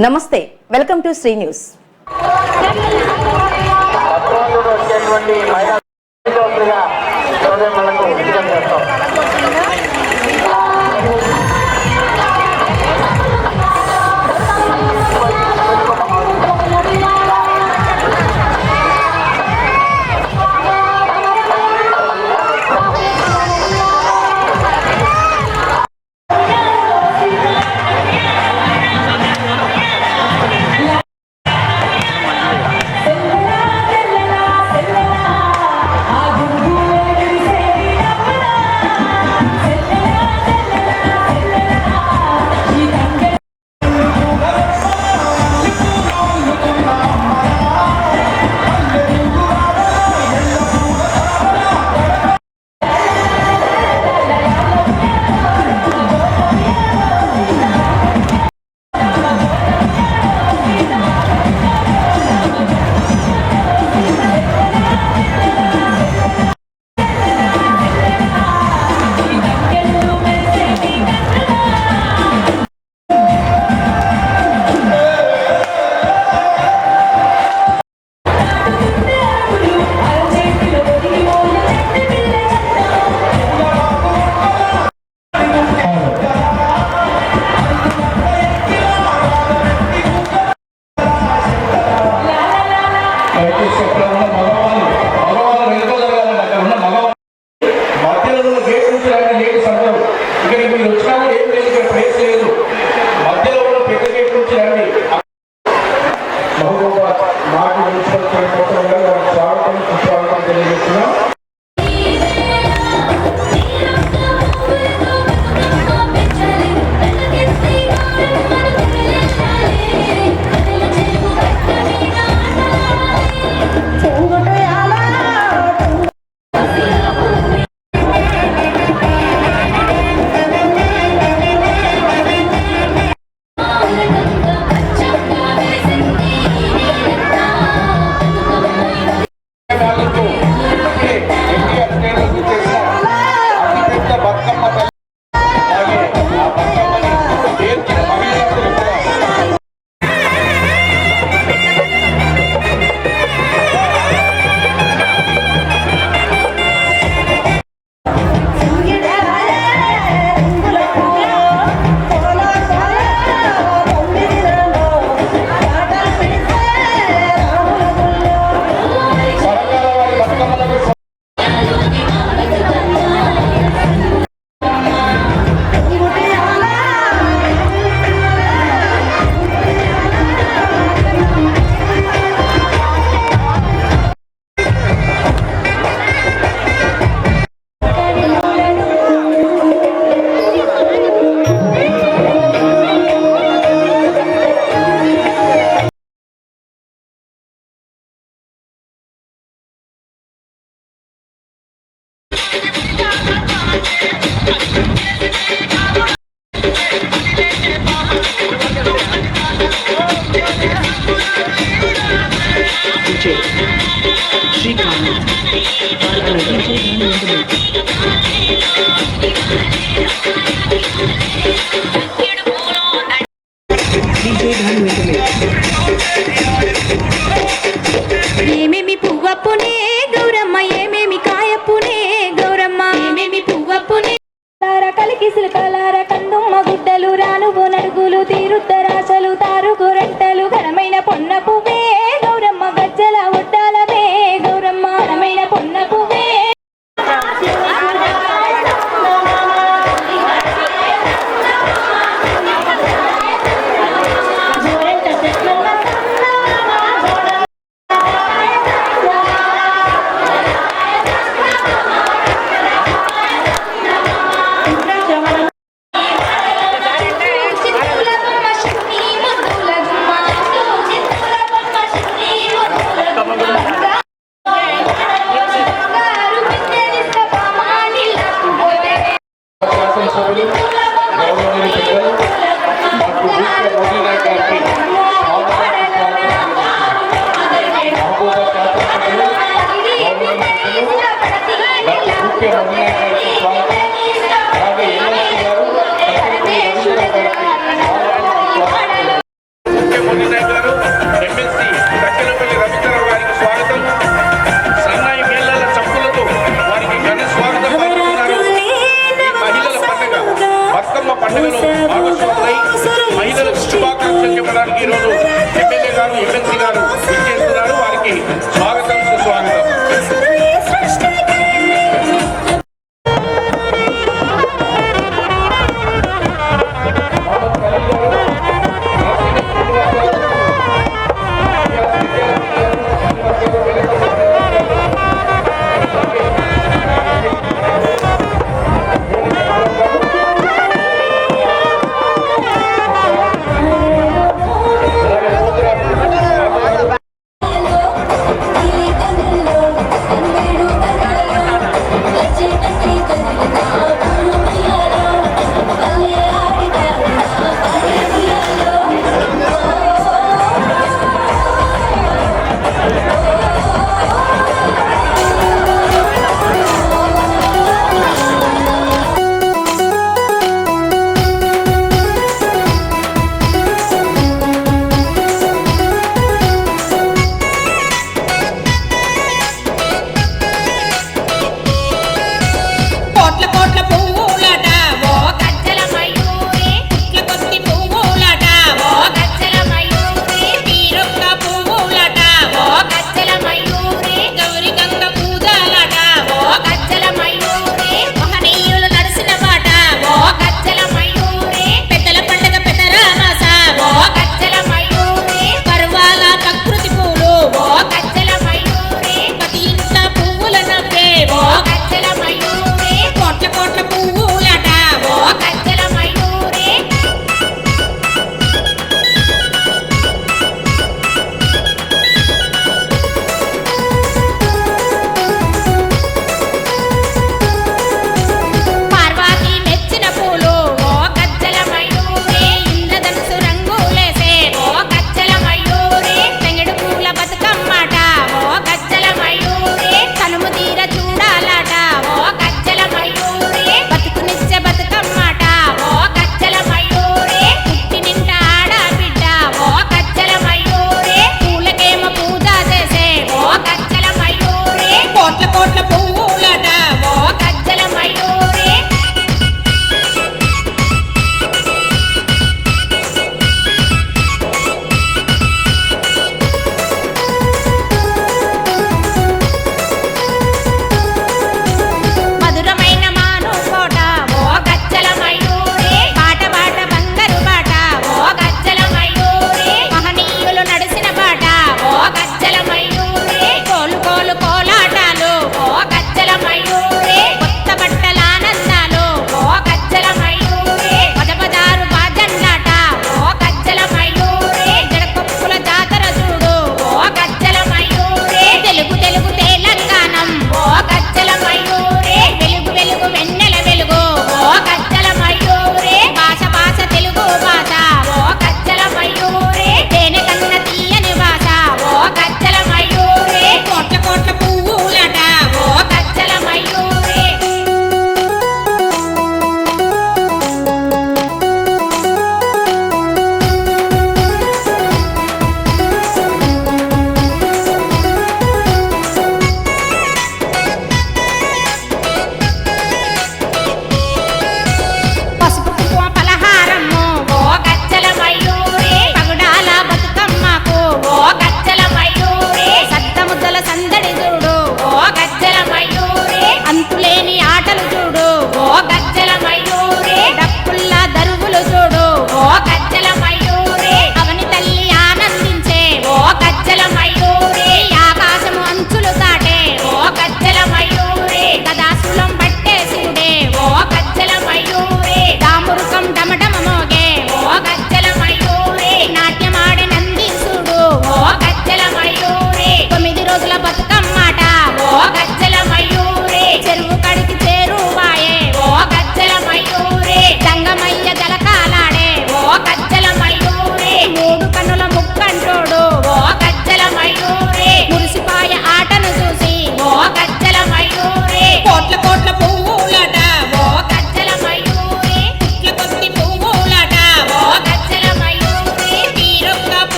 నమస్తే welcome to Sri news Street Comics. Part of the Heritage Monumental Group.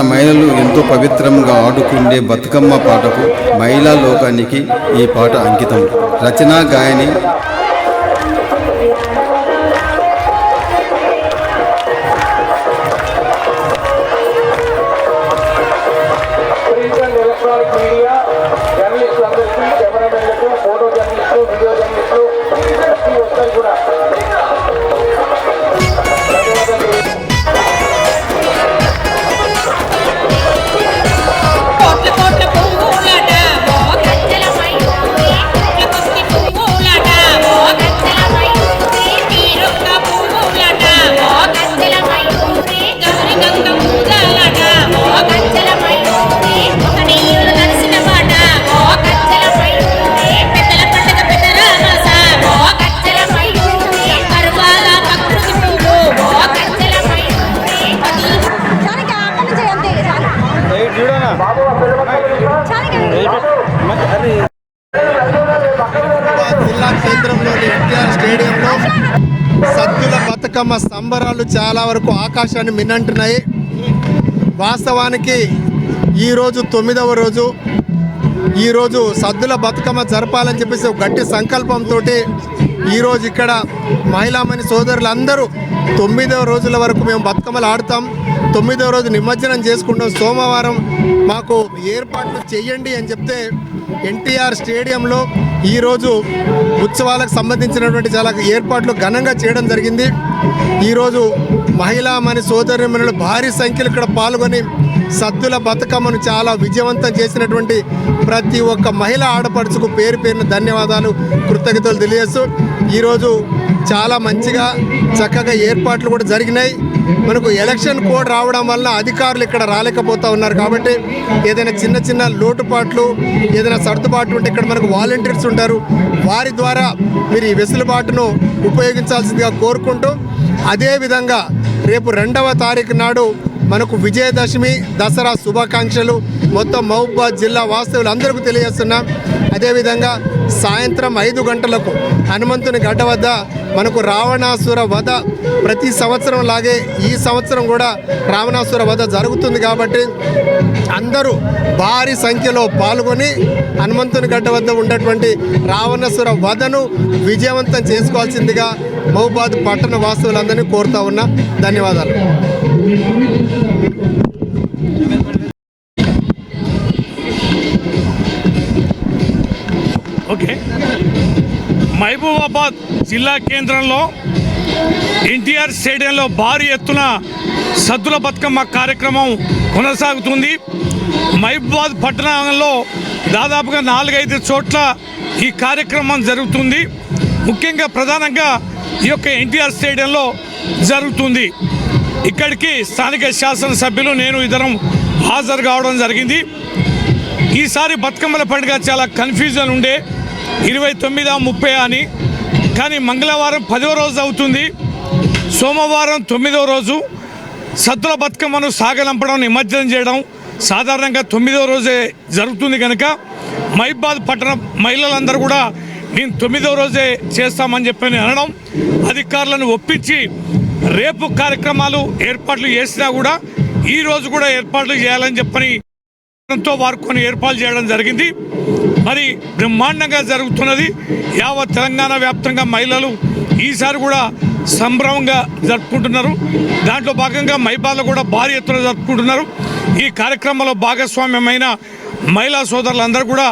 Telangana మహిళలు ఎంతో పవిత్రంగా ఆడుకుండే బతుకమ్మ పాటకు మహిళా లోకానికి ఈ పాట అంకితం. రచనా గాయని బతుకమ్మ సంబరాలు చాలా వరకు ఆకాశాన్ని మిన్నంటున్నాయి. వాస్తవానికి ఈరోజు తొమ్మిదవ రోజు. ఈరోజు సద్దుల బతుకమ్మ జరపాలని చెప్పేసి గట్టి సంకల్పంతో ఈరోజు ఇక్కడ మహిళామణి సోదరులందరూ తొమ్మిదవ రోజుల వరకు మేము బతుకమ్మలు ఆడతాం. తొమ్మిదవ రోజు నిమజ్జనం చేసుకుంటాం. సోమవారం మాకు ఏర్పాట్లు చేయండి అని చెప్తే ఎన్టీఆర్ స్టేడియంలో ఈరోజు ఉత్సవాలకు సంబంధించినటువంటి చాలా ఏర్పాట్లు ఘనంగా చేయడం జరిగింది. ఈరోజు మహిళామణి సోదరిమణులు భారీ సంఖ్యలో ఇక్కడ పాల్గొని సద్దుల బతుకమ్మను చాలా విజయవంతం చేసినటువంటి ప్రతి ఒక్క మహిళ ఆడపడుచుకు పేరు పేరున ధన్యవాదాలు కృతజ్ఞతలు తెలియజేస్తూ ఈరోజు చాలా మంచిగా చక్కగా ఏర్పాట్లు కూడా జరిగినాయి. మనకు ఎలక్షన్ కోడ్ రావడం వల్ల అధికారులు ఇక్కడ రాలేకపోతా ఉన్నారు కాబట్టి ఏదైనా చిన్న చిన్న లోటుపాట్లు ఏదైనా సర్దుబాట్లు ఉంటే ఇక్కడ మనకు వాలంటీర్స్ ఉంటారు. వారి ద్వారా మీరు ఈ వెసులుబాటును ఉపయోగించాల్సిందిగా కోరుకుంటూ అదేవిధంగా రేపు రెండవ తారీఖు నాడు మనకు విజయదశమి దసరా శుభాకాంక్షలు. మొత్తం మహబూబాద్ జిల్లా వాస్తవులందరికీ తెలియజేస్తున్నాం. అదేవిధంగా సాయంత్రం ఐదు గంటలకు హనుమంతుని గడ్డ వద్ద మనకు రావణాసుర వధ ప్రతి సంవత్సరం లాగే ఈ సంవత్సరం కూడా రావణాసుర వధ జరుగుతుంది కాబట్టి అందరూ భారీ సంఖ్యలో పాల్గొని హనుమంతుని గడ్డ వద్ద ఉన్నటువంటి రావణాసుర వధను విజయవంతం చేసుకోవాల్సిందిగా మహబాద్ పట్టణ వాస్తువులందరినీ కోరుతా ఉన్నా. ధన్యవాదాలు. ఓకే. మహబూబాబాద్ జిల్లా కేంద్రంలో ఎన్టీఆర్ స్టేడియంలో భారీ ఎత్తున సద్దుల బతుకమ్మ కార్యక్రమం కొనసాగుతుంది. మహబూబాద్ పట్టణంలో దాదాపుగా నాలుగైదు చోట్ల ఈ కార్యక్రమం జరుగుతుంది. ముఖ్యంగా ప్రధానంగా ఈ యొక్క ఎన్టీఆర్ స్టేడియంలో జరుగుతుంది. ఇక్కడికి స్థానిక శాసనసభ్యులు నేను ఇద్దరం హాజరు కావడం జరిగింది. ఈసారి బతుకమ్మల పండుగ చాలా కన్ఫ్యూజన్ ఉండే. ఇరవై తొమ్మిది ముప్పై అని. కానీ మంగళవారం పదవ రోజు అవుతుంది. సోమవారం తొమ్మిదో రోజు. సద్దుల బతుకమ్మను సాగలంపడం నిమజ్జనం చేయడం సాధారణంగా తొమ్మిదో రోజే జరుగుతుంది కనుక మైబాద్ పట్టణ మహిళలందరూ కూడా నేను తొమ్మిదో రోజే చేస్తామని చెప్పని అనడం అధికారులను ఒప్పించి రేపు కార్యక్రమాలు ఏర్పాట్లు చేసినా కూడా ఈ రోజు కూడా ఏర్పాట్లు చేయాలని చెప్పని వారు కొన్ని ఏర్పాట్లు చేయడం జరిగింది. మరి బ్రహ్మాండంగా జరుగుతున్నది. యావత్ తెలంగాణ వ్యాప్తంగా మహిళలు ఈసారి కూడా సంభ్రమంగా జరుపుకుంటున్నారు. దాంట్లో భాగంగా మైబాల్లో కూడా భారీ ఎత్తున జరుపుకుంటున్నారు. ఈ కార్యక్రమంలో భాగస్వామ్యమైన మహిళా సోదరులందరూ కూడా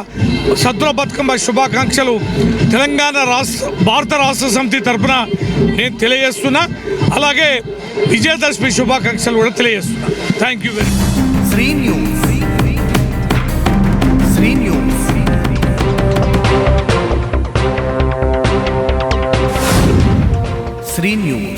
సద్దుల బతుకమ్మ శుభాకాంక్షలు తెలంగాణ రాష్ట్ర భారత రాష్ట్ర సమితి తరఫున నేను తెలియజేస్తున్నా. అలాగే విజయదశమి శుభాకాంక్షలు కూడా తెలియజేస్తున్నా. Thank you very much Sri news me news